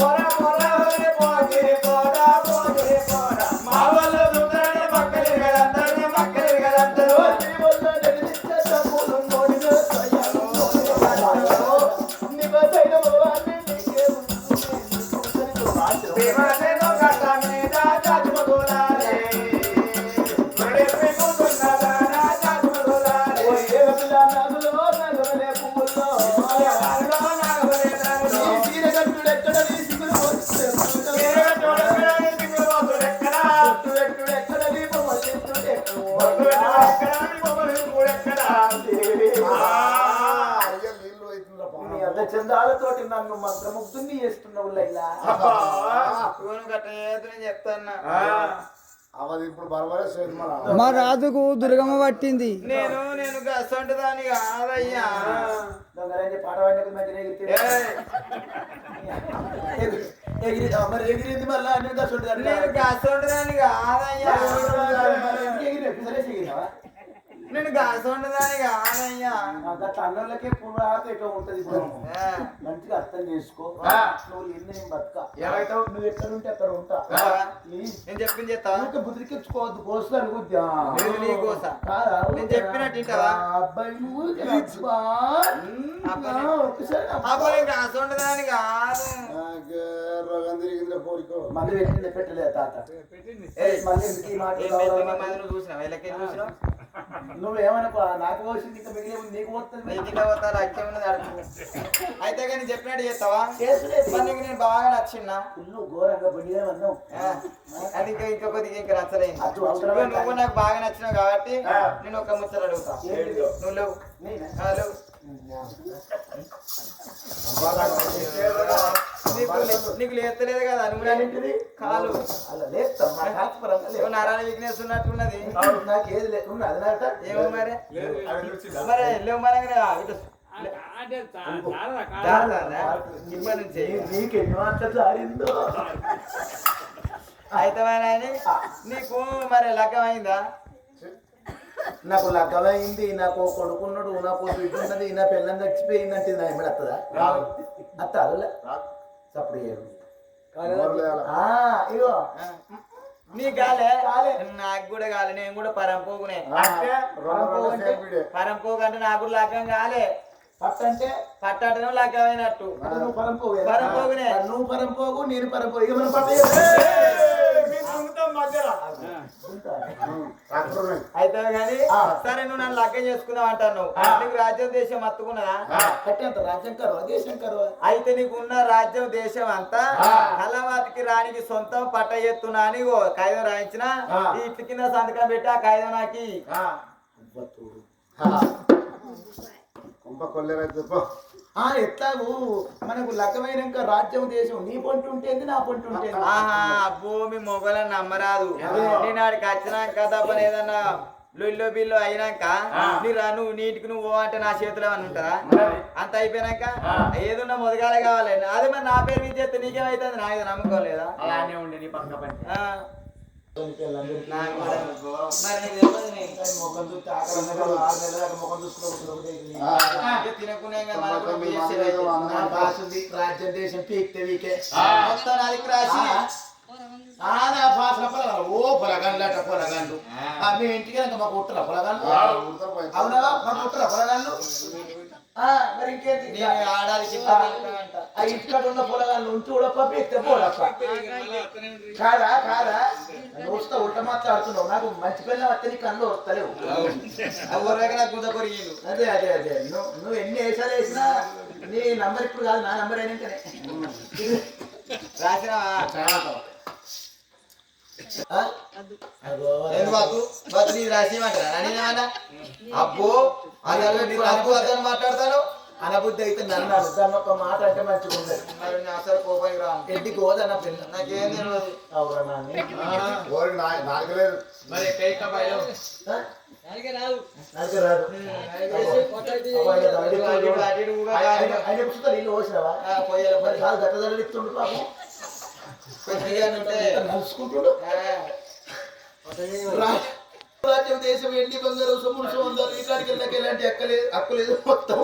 పోరా పోరా పాపం. చందాలతోటి నన్ను మంత్రముగ్ధుని చేస్తున్నావు లైలా. చెప్తాన్నా. అవది ఇప్పుడు బరబరే మా రాజుకు దుర్గమ్మ పట్టింది. నేను నేను గసంటు దాని కాదయ్యా. దొంగలని పాట పాడినప్పుడు ఏయ్, ఎగిరి- మరి ఎగిరింది మళ్ళీ అన్ని దశ నేను గసంటు దాని కాదయ్యా. ఎగిరి నేను గసంటు దాని కాదయ్యా. గట్ల అన్నంలకే పురాత ఎట్లా ఉంటది మంచిగా అర్థం చేసుకో. నువ్వు ఎన్ని నేను బతుక. ఏమైతావు? నువ్వు ఎక్కడ ఉంటే అక్కడ ఉంటా. నేను చెప్పింది ఊరికే బుద్ధికెచ్చుకోవద్దు కోసులు అనుకుంటా లేదు, నీ కోస. కాదా? నేను చెప్పినట్టు? అబ్బాయి ఊరికే అబ్బా. అబ్బాయి. ఆ, ఒక్కసారి అబ్బా. అప్పుడు నేను గసంటు దాని కాదు. మళ్ళీ పెట్టింది పెట్టలేదు తాత. మళ్ళీ పెట్టింది? మంది నువ్వు చూసినావు? వీళ్ళకి చూసినావు? నువ్వు ఏమనుకో నాకు పోసింది ఇంకా మిగిలి ఉంది, నీకు అచ్చం ఉన్నది అడుగు అయితే కానీ చెప్పినట్టు చేస్తావా? నీకు నేను బాగా నచ్చిందా? ఫుల్లు ఘోరంగా బండిగా అన్నావు అది ఇంకా ఇంకా కొద్దిగా ఇంకా నచ్చలేదు. నువ్వు నాకు బాగా నచ్చినావు కాబట్టి. నేను ఒక ముచ్చట అడుగుతా? నువ్వు లేవు. నేనా? నీకు లేస్తలేదు కదా ఏంటిది? కాలు. అలా లేస్తాం ఏమో నరాల వీక్నెస్ ఉన్నట్టున్నది నాకు ఏది నాట. ఏమో మరి? మరి? లేవు మరి ఇటు జాగ్రత్త ఇప్పటి నుంచి నీకు ఎన్ని మాటలు జారిందో. అయితే నీకు మరి లగ్గం అయిందా నాకు లగ్గమైంది నాకు కొడుకున్నాడు నాకు బిడ్డ ఉన్నది నా పిల్లని చచ్చిపోయింది అంటే నా ఎప్పుడు వస్తుందా అత్త అలా చప్పుడు చేయరు ఇగో. నీ గాలే కాలే. నాకు కూడా కాలే. నేను కూడా పరంపోకునే. రెండు పరంపోకు అంటే నాకు కూడా లగ్గం కాలే. పట్టు అంటే పట్టడం లగ్గం అయినట్టు. అంటే నువ్వు పరం పోగు పరంపోగునే. నువ్వు పరం పోగు నేను పరం పోగు ఇక మనం పట్టు అయితే కానీ. సరే నువ్వు నన్ను లగ్గం చేసుకుందాం అంటాను నీకు రాజ్యం దేశం అత్తుకున్నదా? రాజ్యం దేశం అయితే నీకు ఉన్న రాజ్యం దేశం అంతా కలవాతికి రానికి సొంతం పట్ట ఎత్తున్నా అని ఓ కాగితం రాయించిన. ఈ ఇట్ల కింద సంతకం పెట్టి ఆ కాగితం నాకి. కుంభ కొల్లేరైతే పో. ఆ ఎట్లాగూ మనకు లగ్గమైనాక రాజ్యం దేశం నీ పొంటి ఉంటుంది నా పొంటి ఉంటుంది. ఆహా అబ్బో మీ మొగలని నమ్మరాదు. నేను ఆడికి వచ్చినాక తప్ప ఏదన్నా లొల్లు బిల్లు అయినాక నీ రా నువ్వు నీటికి నువ్వు అంటే నా చేతిలో అని ఉంటారా అంత అయిపోయినాక ఏదున్నా మొదగాలే కావాలి. అదే మరి నా పేరు మీద చేస్తే నీకేమైతుంది? నాకు నమ్మకం లేదా? అలానే ఉండే నీ పక్క రాజ్యం దేశం పీక్తే వీకే మొత్తం నాది రాసి ఆ నా భాషల పొలగాలు ఓ పొలగాళ్ళు మీ ఇంటికి మాకు ఉట్టరా పొలగాళ్ళు. అవునా మాకు ఉట్టరా పొలగాళ్ళు ఆ, మరి ఇంకేంటి ఆడాలి అంట ఆ ఇంటికాడ ఉన్న పొలగాళ్ళు ఉంచి కూడా ఎక్కితే పోడప్ప. కాదా కాదా? నువ్వు వస్తా ఉల్ట మాట్లాడుతున్నావు. నాకు మంచి పిల్ల వస్తే నీ కళ్ళు వస్తలేవు అవ్వరాక నాకు గుద్ద కొరిగిండు. అదే అదే అదే. నువ్వు నువ్వు ఎన్ని వేసాలు వేసినా నీ నంబర్ ఇప్పుడు కాదు నా నంబర్ అయినాకనే. రాసేయమంటారా నేనేమన్నా అబ్బో అతను మాట్లాడతాను అనబుద్ధి అయితే నన్ను. దాన్ని ఒక మాట అంటే మంచిగా ఉండదు అసలు ఇంటికి పోదన్న పిల్ల. నాకేం తెలియదు అవురా నాన్ని మరి దేశం ఎండి బంగారం సొమ్ములు ఇట్లాంటి అక్కలేదు మొత్తం.